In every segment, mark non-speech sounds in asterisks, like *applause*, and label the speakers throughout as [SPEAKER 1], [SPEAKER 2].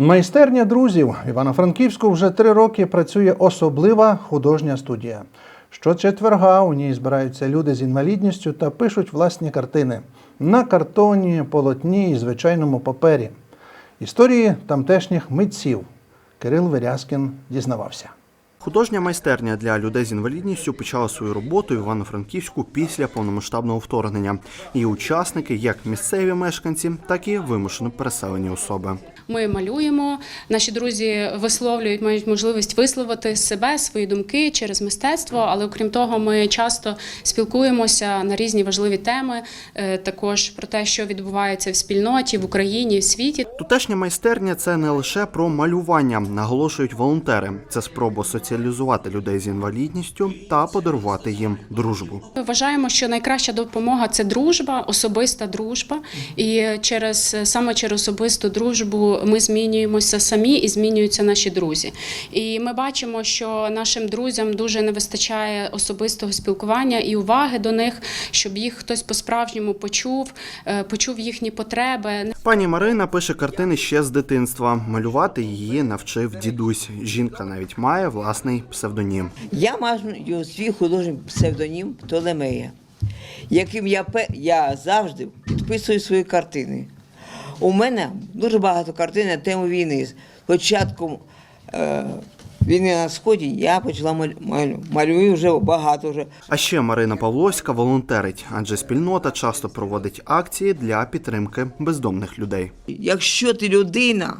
[SPEAKER 1] Майстерня друзів Івано-Франківську вже три роки працює особлива художня студія. Щочетверга у ній збираються люди з інвалідністю та пишуть власні картини на картоні, полотні і звичайному папері. Історії тамтешніх митців Кирил Верязкін дізнавався.
[SPEAKER 2] Художня майстерня для людей з інвалідністю почала свою роботу в Івано-Франківську після повномасштабного вторгнення. Її учасники як місцеві мешканці, так і вимушено переселені особи.
[SPEAKER 3] Ми малюємо. Наші друзі висловлюють, мають можливість висловити себе, свої думки через мистецтво. Але окрім того, ми часто спілкуємося на різні важливі теми, е, також про те, що відбувається в спільноті в Україні, в світі.
[SPEAKER 2] Тутешня майстерня це не лише про малювання, наголошують волонтери. Це спроба соціалізувати людей з інвалідністю та подарувати їм дружбу.
[SPEAKER 3] Ми вважаємо, що найкраща допомога це дружба, особиста дружба. І через саме через особисту дружбу ми змінюємося самі і змінюються наші друзі. І ми бачимо, що нашим друзям дуже не вистачає особистого спілкування і уваги до них, щоб їх хтось по-справжньому почув, е, почув їхні потреби.
[SPEAKER 2] Пані Марина пише картини ще з дитинства. Малювати її навчив дідусь. Жінка навіть має власний псевдонім.
[SPEAKER 4] Я маю свій художній псевдонім Толемея, яким я, я завжди підписую свої картини. У мене дуже багато картин на тему війни. З початком е, війни на Сході я почала малю, малю, малюю вже багато. Вже.
[SPEAKER 2] А ще Марина Павловська волонтерить, адже спільнота часто проводить акції для підтримки бездомних людей.
[SPEAKER 4] Якщо ти людина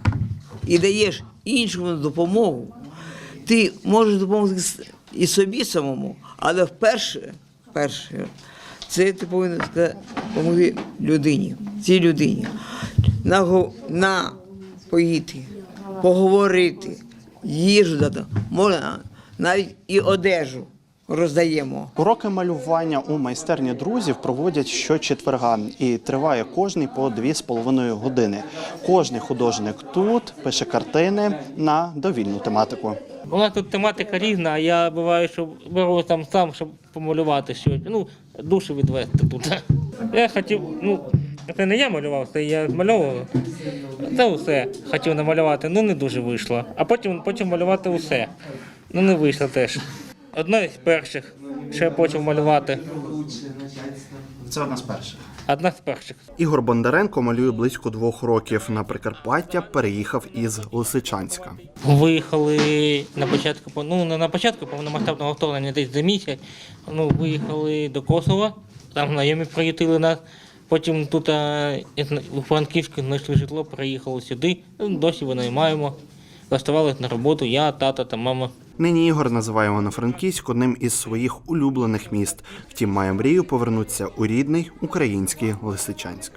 [SPEAKER 4] і даєш іншому допомогу, ти можеш допомогти і собі самому, але вперше, вперше це ти повинен допомогти людині, цій людині. Наго- Напоїти, поговорити, їжу дати, можна навіть і одежу роздаємо.
[SPEAKER 2] Уроки малювання у майстерні друзів проводять щочетверга і триває кожний по дві з половиною години. Кожний художник тут пише картини на довільну тематику.
[SPEAKER 5] У нас тут тематика різна, я буваю, що беру там сам, щоб помалювати щось. Ну, душу відвести тут. *laughs* Я хотів, ну, це не я малював, це я змальовував. Це усе хотів намалювати, ну не дуже вийшло. А потім почав малювати усе. Ну не вийшло теж. Одна з перших, що я почав малювати.
[SPEAKER 2] Це одна з перших.
[SPEAKER 5] Одна з перших.
[SPEAKER 2] Ігор Бондаренко малює близько двох років. На Прикарпаття переїхав із Лисичанська.
[SPEAKER 5] Виїхали на початку, по- ну не на початку повномасштабного вторгнення, десь за місяць. Ну, виїхали до Косова, там знайомі приютили нас. Потім тут а, у Франківську знайшли житло, приїхали сюди. Ну, досі винаймаємо. Влаштувалися на роботу я, тата та мама.
[SPEAKER 2] Нині Ігор називає Івано-Франківськ одним із своїх улюблених міст. Втім, має мрію повернутися у рідний український Лисичанськ.